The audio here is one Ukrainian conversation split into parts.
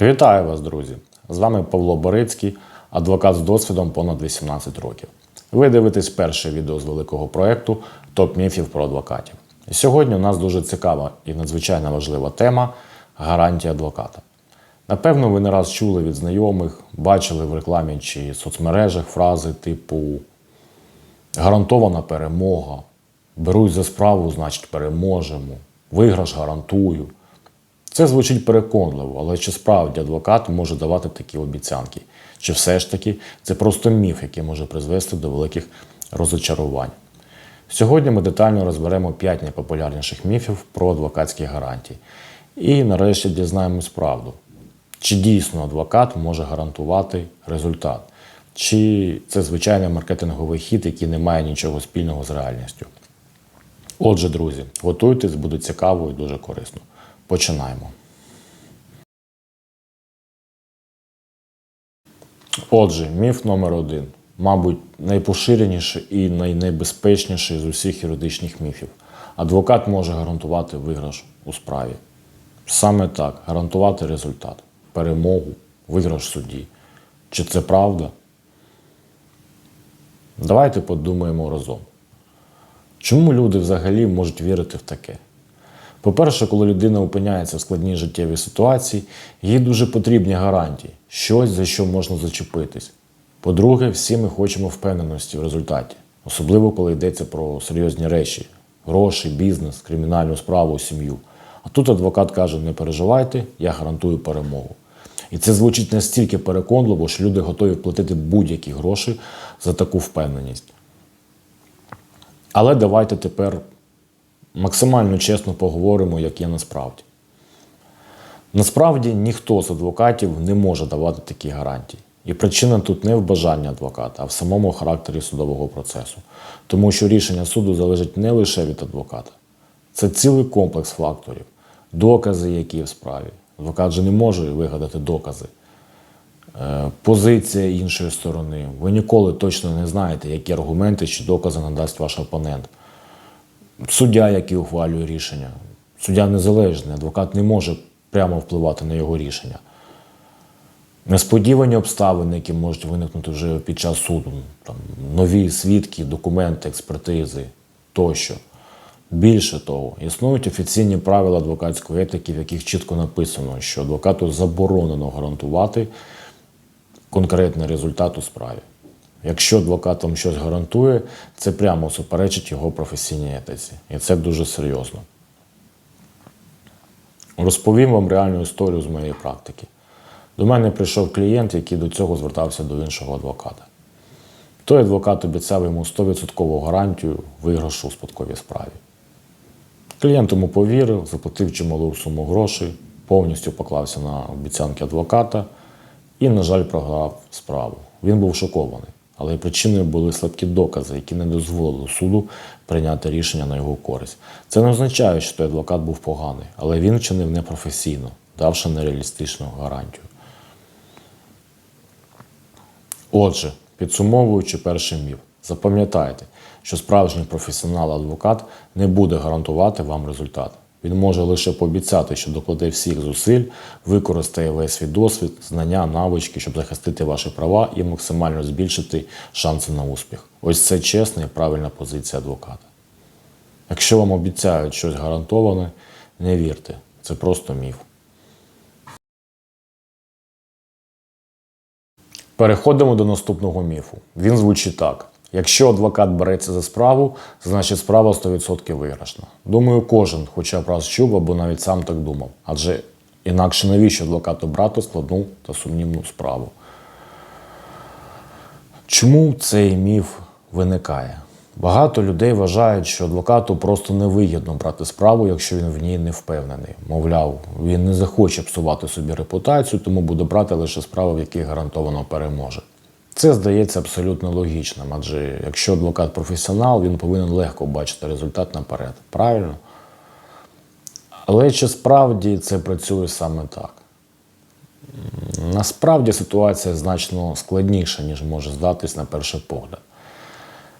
Вітаю вас, друзі! З вами Павло Борицький, адвокат з досвідом понад 18 років. Ви дивитесь перше відео з великого проєкту Топ міфів про адвокатів. І сьогодні у нас дуже цікава і надзвичайно важлива тема гарантія адвоката. Напевно, ви не раз чули від знайомих, бачили в рекламі чи соцмережах фрази типу гарантована перемога, беруть за справу, значить переможемо, виграш гарантую. Це звучить переконливо, але чи справді адвокат може давати такі обіцянки? Чи все ж таки це просто міф, який може призвести до великих розочарувань? Сьогодні ми детально розберемо 5 найпопулярніших міфів про адвокатські гарантії. І нарешті дізнаємось правду. Чи дійсно адвокат може гарантувати результат? Чи це звичайний маркетинговий хід, який не має нічого спільного з реальністю? Отже, друзі, готуйтесь, буде цікаво і дуже корисно. Починаємо. Отже, міф номер один. Мабуть, найпоширеніший і найнебезпечніший з усіх юридичних міфів. Адвокат може гарантувати виграш у справі. Саме так, гарантувати результат, перемогу, виграш в суді. Чи це правда? Давайте подумаємо разом. Чому люди взагалі можуть вірити в таке? По-перше, коли людина опиняється в складній життєвій ситуації, їй дуже потрібні гарантії, щось за що можна зачепитись. По-друге, всі ми хочемо впевненості в результаті, особливо коли йдеться про серйозні речі гроші, бізнес, кримінальну справу, сім'ю. А тут адвокат каже: не переживайте, я гарантую перемогу. І це звучить настільки переконливо, що люди готові платити будь-які гроші за таку впевненість. Але давайте тепер максимально чесно поговоримо, як є насправді. Насправді ніхто з адвокатів не може давати такі гарантії. І причина тут не в бажанні адвоката, а в самому характері судового процесу. Тому що рішення суду залежить не лише від адвоката. Це цілий комплекс факторів, докази, які в справі. Адвокат же не може вигадати докази. Е, Позиція іншої сторони. Ви ніколи точно не знаєте, які аргументи чи докази надасть ваш опонент суддя, який ухвалює рішення. Суддя незалежний, адвокат не може прямо впливати на його рішення. Несподівані обставини, які можуть виникнути вже під час суду, там, нові свідки, документи, експертизи тощо. Більше того, існують офіційні правила адвокатської етики, в яких чітко написано, що адвокату заборонено гарантувати конкретний результат у справі. Якщо адвокат вам щось гарантує, це прямо суперечить його професійній етиці. І це дуже серйозно. Розповім вам реальну історію з моєї практики. До мене прийшов клієнт, який до цього звертався до іншого адвоката. Той адвокат обіцяв йому 100% гарантію виграшу у спадковій справі. Клієнт йому повірив, заплатив чималу суму грошей, повністю поклався на обіцянки адвоката і, на жаль, програв справу. Він був шокований, але причиною були слабкі докази, які не дозволили суду прийняти рішення на його користь. Це не означає, що той адвокат був поганий, але він вчинив непрофесійно, давши нереалістичну гарантію. Отже, підсумовуючи перший міф, запам'ятайте, що справжній професіонал-адвокат не буде гарантувати вам результат. Він може лише пообіцяти, що докладе всіх зусиль, використає весь свій досвід, знання, навички, щоб захистити ваші права і максимально збільшити шанси на успіх. Ось це чесна і правильна позиція адвоката. Якщо вам обіцяють щось гарантоване, не вірте, це просто міф. Переходимо до наступного міфу. Він звучить так: якщо адвокат береться за справу, значить справа 100% виграшна. Думаю, кожен хоча б раз чув або навіть сам так думав. Адже інакше навіщо адвокату брати складну та сумнівну справу? Чому цей міф виникає? Багато людей вважають, що адвокату просто невигідно брати справу, якщо він в ній не впевнений. Мовляв, він не захоче псувати собі репутацію, тому буде брати лише справи, в яких гарантовано переможе. Це здається абсолютно логічним, адже якщо адвокат професіонал, він повинен легко бачити результат наперед. Правильно? Але чи справді це працює саме так? Насправді ситуація значно складніша, ніж може здатись на перший погляд.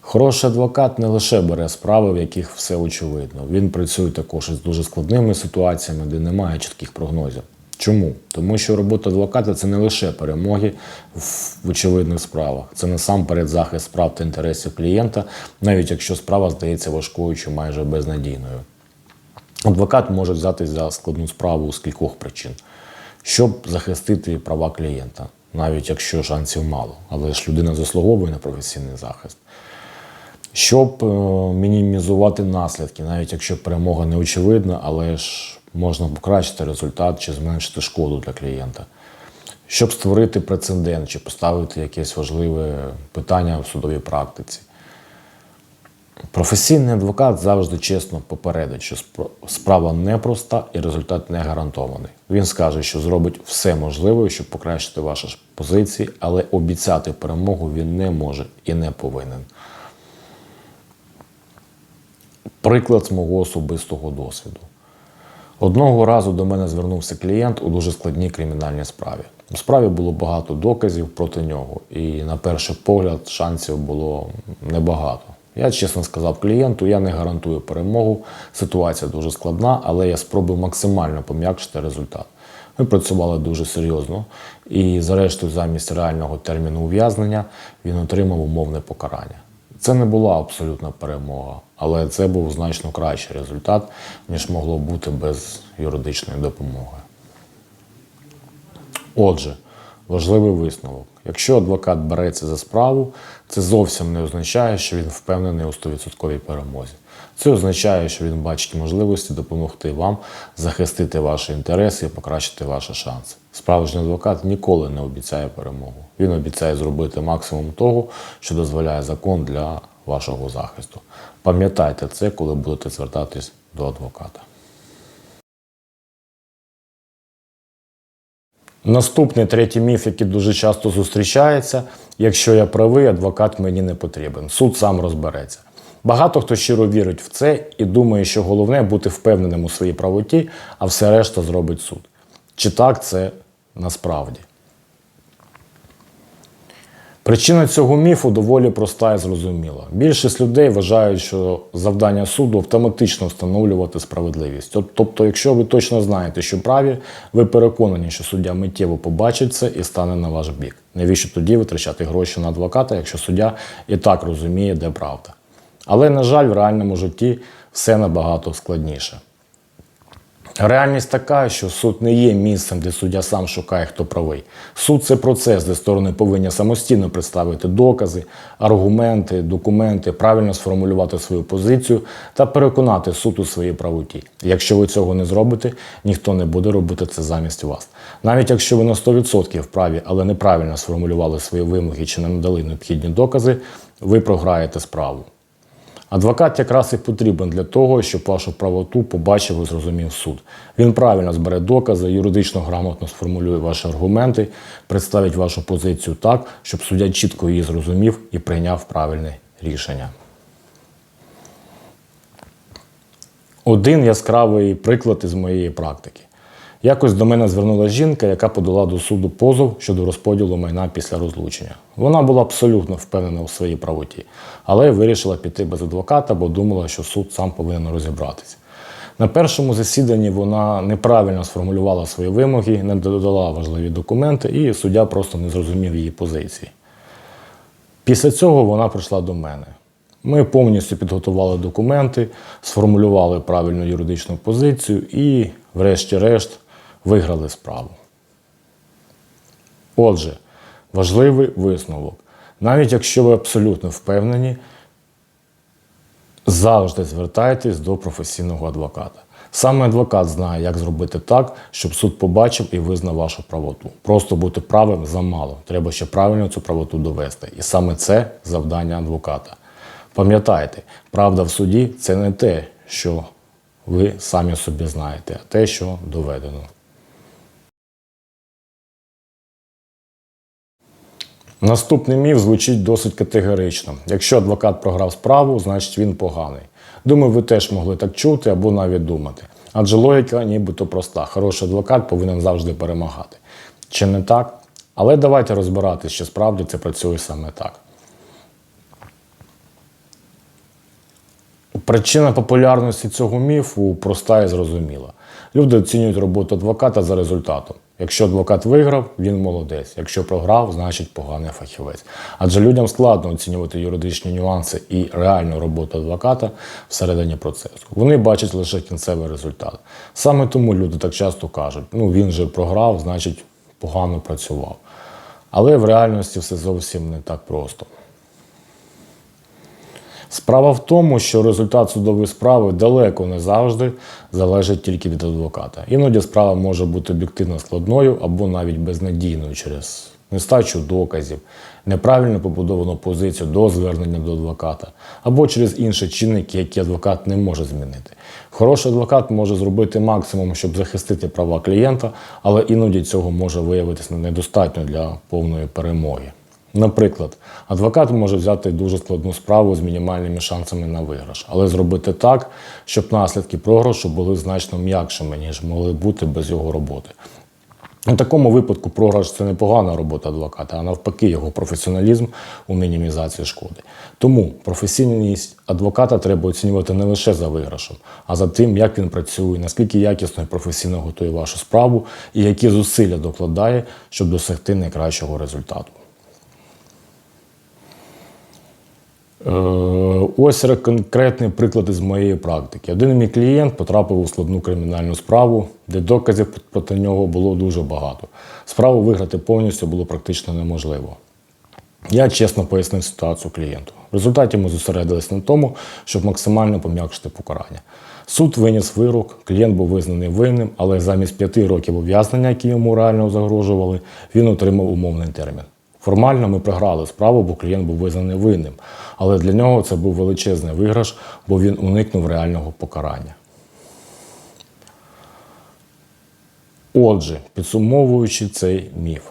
Хороший адвокат не лише бере справи, в яких все очевидно. Він працює також із дуже складними ситуаціями, де немає чітких прогнозів. Чому? Тому що робота адвоката це не лише перемоги в очевидних справах, це насамперед захист прав та інтересів клієнта, навіть якщо справа здається важкою чи майже безнадійною. Адвокат може взятись за складну справу з кількох причин, щоб захистити права клієнта, навіть якщо шансів мало, але ж людина заслуговує на професійний захист. Щоб е, мінімізувати наслідки, навіть якщо перемога не очевидна, але ж можна покращити результат чи зменшити шкоду для клієнта. Щоб створити прецедент чи поставити якесь важливе питання в судовій практиці. Професійний адвокат завжди чесно попередить, що справа непроста і результат не гарантований. Він скаже, що зробить все можливе, щоб покращити ваші позиції, але обіцяти перемогу він не може і не повинен. Приклад з мого особистого досвіду. Одного разу до мене звернувся клієнт у дуже складній кримінальній справі. У справі було багато доказів проти нього, і на перший погляд шансів було небагато. Я чесно сказав клієнту, я не гарантую перемогу. Ситуація дуже складна, але я спробую максимально пом'якшити результат. Ми працювали дуже серйозно, і, зрештою, замість реального терміну ув'язнення він отримав умовне покарання. Це не була абсолютна перемога, але це був значно кращий результат, ніж могло бути без юридичної допомоги. Отже, важливий висновок. Якщо адвокат береться за справу, це зовсім не означає, що він впевнений у 100% перемозі. Це означає, що він бачить можливості допомогти вам захистити ваші інтереси і покращити ваші шанси. Справжній адвокат ніколи не обіцяє перемогу. Він обіцяє зробити максимум того, що дозволяє закон для вашого захисту. Пам'ятайте це, коли будете звертатись до адвоката. Наступний третій міф, який дуже часто зустрічається: якщо я правий, адвокат мені не потрібен. Суд сам розбереться. Багато хто щиро вірить в це і думає, що головне бути впевненим у своїй правоті, а все решта зробить суд. Чи так це насправді? Причина цього міфу доволі проста і зрозуміла. Більшість людей вважають, що завдання суду автоматично встановлювати справедливість. Тобто, якщо ви точно знаєте, що праві, ви переконані, що суддя миттєво побачить це і стане на ваш бік. Навіщо тоді витрачати гроші на адвоката, якщо суддя і так розуміє, де правда? Але, на жаль, в реальному житті все набагато складніше. Реальність така, що суд не є місцем, де суддя сам шукає, хто правий. Суд це процес, де сторони повинні самостійно представити докази, аргументи, документи, правильно сформулювати свою позицію та переконати суд у своїй правоті. Якщо ви цього не зробите, ніхто не буде робити це замість вас. Навіть якщо ви на 100% праві, але неправильно сформулювали свої вимоги чи не надали необхідні докази, ви програєте справу. Адвокат якраз і потрібен для того, щоб вашу правоту побачив і зрозумів суд. Він правильно збере докази, юридично грамотно сформулює ваші аргументи, представить вашу позицію так, щоб суддя чітко її зрозумів і прийняв правильне рішення. Один яскравий приклад із моєї практики. Якось до мене звернулася жінка, яка подала до суду позов щодо розподілу майна після розлучення. Вона була абсолютно впевнена у своїй правоті, але вирішила піти без адвоката, бо думала, що суд сам повинен розібратися. На першому засіданні вона неправильно сформулювала свої вимоги, не додала важливі документи, і суддя просто не зрозумів її позиції. Після цього вона прийшла до мене. Ми повністю підготували документи, сформулювали правильну юридичну позицію і, врешті-решт, виграли справу. Отже, важливий висновок. Навіть якщо ви абсолютно впевнені, завжди звертайтесь до професійного адвоката. Саме адвокат знає, як зробити так, щоб суд побачив і визнав вашу правоту. Просто бути правим замало. Треба ще правильно цю правоту довести. І саме це завдання адвоката. Пам'ятайте, правда в суді це не те, що ви самі собі знаєте, а те, що доведено. Наступний міф звучить досить категорично. Якщо адвокат програв справу, значить він поганий. Думаю, ви теж могли так чути або навіть думати. Адже логіка нібито проста. Хороший адвокат повинен завжди перемагати. Чи не так? Але давайте розбиратися, чи справді це працює саме так. Причина популярності цього міфу проста і зрозуміла. Люди оцінюють роботу адвоката за результатом. Якщо адвокат виграв, він молодець. Якщо програв, значить поганий фахівець. Адже людям складно оцінювати юридичні нюанси і реальну роботу адвоката всередині процесу. Вони бачать лише кінцевий результат. Саме тому люди так часто кажуть: ну він же програв, значить погано працював. Але в реальності все зовсім не так просто. Справа в тому, що результат судової справи далеко не завжди залежить тільки від адвоката. Іноді справа може бути об'єктивно складною або навіть безнадійною через нестачу доказів, неправильно побудовану позицію до звернення до адвоката, або через інші чинники, які адвокат не може змінити. Хороший адвокат може зробити максимум, щоб захистити права клієнта, але іноді цього може виявитися недостатньо для повної перемоги. Наприклад, адвокат може взяти дуже складну справу з мінімальними шансами на виграш, але зробити так, щоб наслідки програшу були значно м'якшими, ніж могли бути без його роботи. У такому випадку програш це не погана робота адвоката, а навпаки, його професіоналізм у мінімізації шкоди. Тому професійність адвоката треба оцінювати не лише за виграшем, а за тим, як він працює, наскільки якісно і професійно готує вашу справу і які зусилля докладає, щоб досягти найкращого результату. Ось ре- конкретний приклад із моєї практики. Один мій клієнт потрапив у складну кримінальну справу, де доказів проти нього було дуже багато. Справу виграти повністю було практично неможливо. Я чесно пояснив ситуацію клієнту. В результаті ми зосередились на тому, щоб максимально пом'якшити покарання. Суд виніс вирок, клієнт був визнаний винним, але замість п'яти років ув'язнення, які йому реально загрожували, він отримав умовний термін. Формально ми програли справу, бо клієнт був визнаний винним, але для нього це був величезний виграш, бо він уникнув реального покарання. Отже, підсумовуючи цей міф,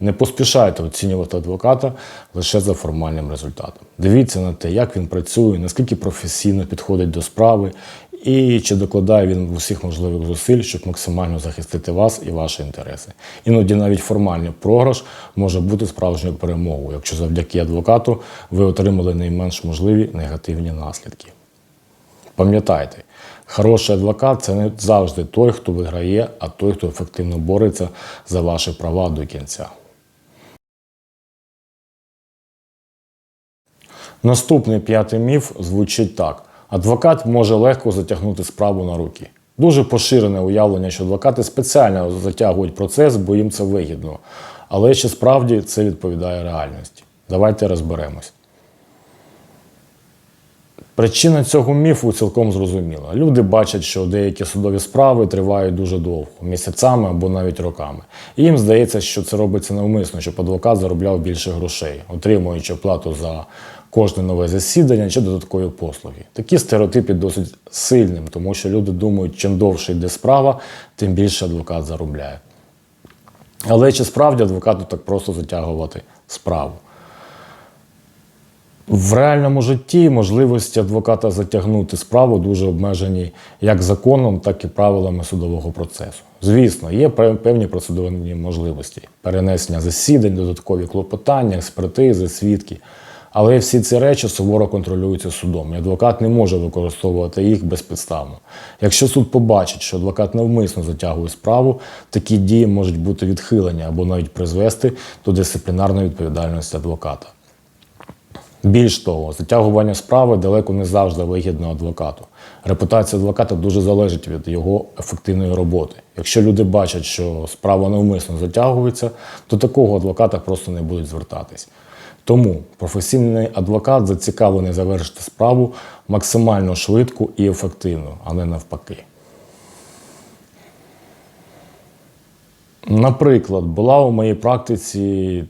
не поспішайте оцінювати адвоката лише за формальним результатом. Дивіться на те, як він працює, наскільки професійно підходить до справи і чи докладає він усіх можливих зусиль, щоб максимально захистити вас і ваші інтереси. Іноді навіть формальний програш може бути справжньою перемогою, якщо завдяки адвокату ви отримали найменш можливі негативні наслідки. Пам'ятайте, хороший адвокат це не завжди той, хто виграє, а той, хто ефективно бореться за ваші права до кінця. Наступний п'ятий міф звучить так: адвокат може легко затягнути справу на руки. Дуже поширене уявлення, що адвокати спеціально затягують процес, бо їм це вигідно. Але чи справді це відповідає реальності? Давайте розберемось. Причина цього міфу цілком зрозуміла. Люди бачать, що деякі судові справи тривають дуже довго, місяцями або навіть роками. І їм здається, що це робиться навмисно, щоб адвокат заробляв більше грошей, отримуючи плату за кожне нове засідання чи додаткові послуги. Такі стереотипи досить сильним, тому що люди думають, чим довше йде справа, тим більше адвокат заробляє. Але чи справді адвокату так просто затягувати справу? В реальному житті можливості адвоката затягнути справу дуже обмежені як законом, так і правилами судового процесу. Звісно, є певні процедурні можливості перенесення засідань, додаткові клопотання, експертизи, свідки. Але всі ці речі суворо контролюються судом, і адвокат не може використовувати їх безпідставно. Якщо суд побачить, що адвокат навмисно затягує справу, такі дії можуть бути відхилені або навіть призвести до дисциплінарної відповідальності адвоката. Більш того, затягування справи далеко не завжди вигідно адвокату. Репутація адвоката дуже залежить від його ефективної роботи. Якщо люди бачать, що справа навмисно затягується, то такого адвоката просто не будуть звертатись. Тому професійний адвокат зацікавлений завершити справу максимально швидко і ефективно, а не навпаки. Наприклад, була у моїй практиці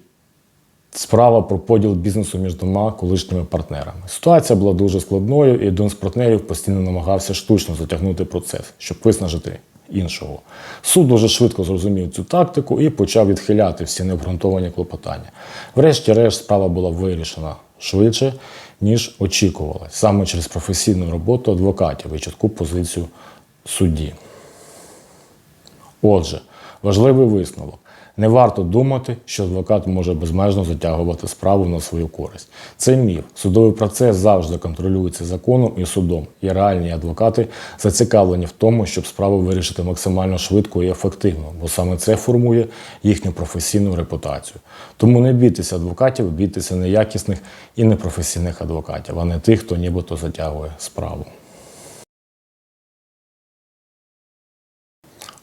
справа про поділ бізнесу між двома колишніми партнерами. Ситуація була дуже складною, і один з партнерів постійно намагався штучно затягнути процес, щоб виснажити іншого. Суд дуже швидко зрозумів цю тактику і почав відхиляти всі необґрунтовані клопотання. Врешті-решт, справа була вирішена швидше, ніж очікувалось, саме через професійну роботу адвокатів і чітку позицію судді. Отже, важливий висновок. Не варто думати, що адвокат може безмежно затягувати справу на свою користь. Це міф. Судовий процес завжди контролюється законом і судом, і реальні адвокати зацікавлені в тому, щоб справу вирішити максимально швидко і ефективно, бо саме це формує їхню професійну репутацію. Тому не бійтеся адвокатів, бійтеся неякісних і непрофесійних адвокатів, а не тих, хто нібито затягує справу.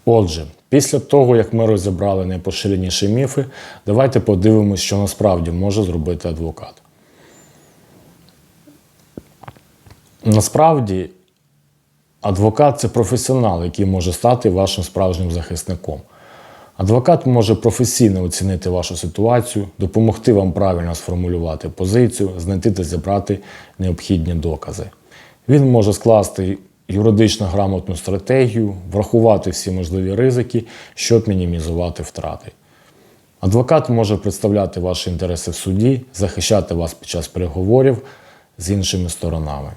Отже, після того, як ми розібрали найпоширеніші міфи, давайте подивимося, що насправді може зробити адвокат. Насправді, адвокат це професіонал, який може стати вашим справжнім захисником. Адвокат може професійно оцінити вашу ситуацію, допомогти вам правильно сформулювати позицію, знайти та зібрати необхідні докази. Він може скласти юридично грамотну стратегію, врахувати всі можливі ризики, щоб мінімізувати втрати. Адвокат може представляти ваші інтереси в суді, захищати вас під час переговорів з іншими сторонами.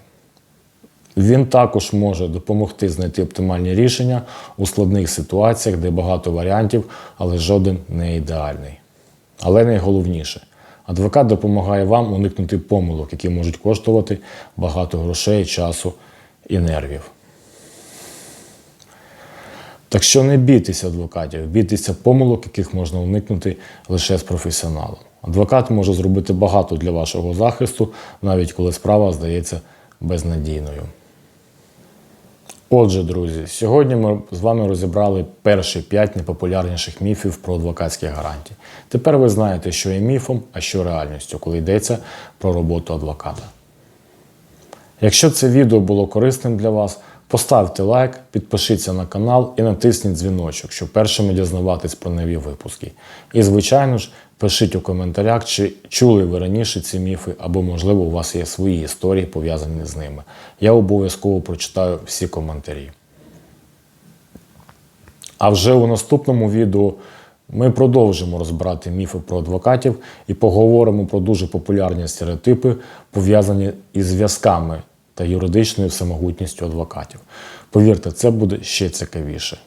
Він також може допомогти знайти оптимальні рішення у складних ситуаціях, де багато варіантів, але жоден не ідеальний. Але найголовніше, адвокат допомагає вам уникнути помилок, які можуть коштувати багато грошей, часу і нервів. Так що не бійтеся адвокатів, бійтеся помилок, яких можна уникнути лише з професіоналом. Адвокат може зробити багато для вашого захисту, навіть коли справа здається безнадійною. Отже, друзі, сьогодні ми з вами розібрали перші п'ять найпопулярніших міфів про адвокатські гарантії. Тепер ви знаєте, що є міфом, а що реальністю, коли йдеться про роботу адвоката. Якщо це відео було корисним для вас, поставте лайк, підпишіться на канал і натисніть дзвіночок, щоб першими дізнаватись про нові випуски. І, звичайно ж, пишіть у коментарях, чи чули ви раніше ці міфи, або, можливо, у вас є свої історії, пов'язані з ними. Я обов'язково прочитаю всі коментарі. А вже у наступному відео ми продовжимо розбирати міфи про адвокатів і поговоримо про дуже популярні стереотипи, пов'язані із зв'язками та юридичною самогутністю адвокатів. Повірте, це буде ще цікавіше.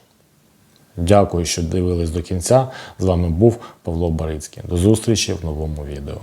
Дякую, що дивились до кінця. З вами був Павло Барицький. До зустрічі в новому відео.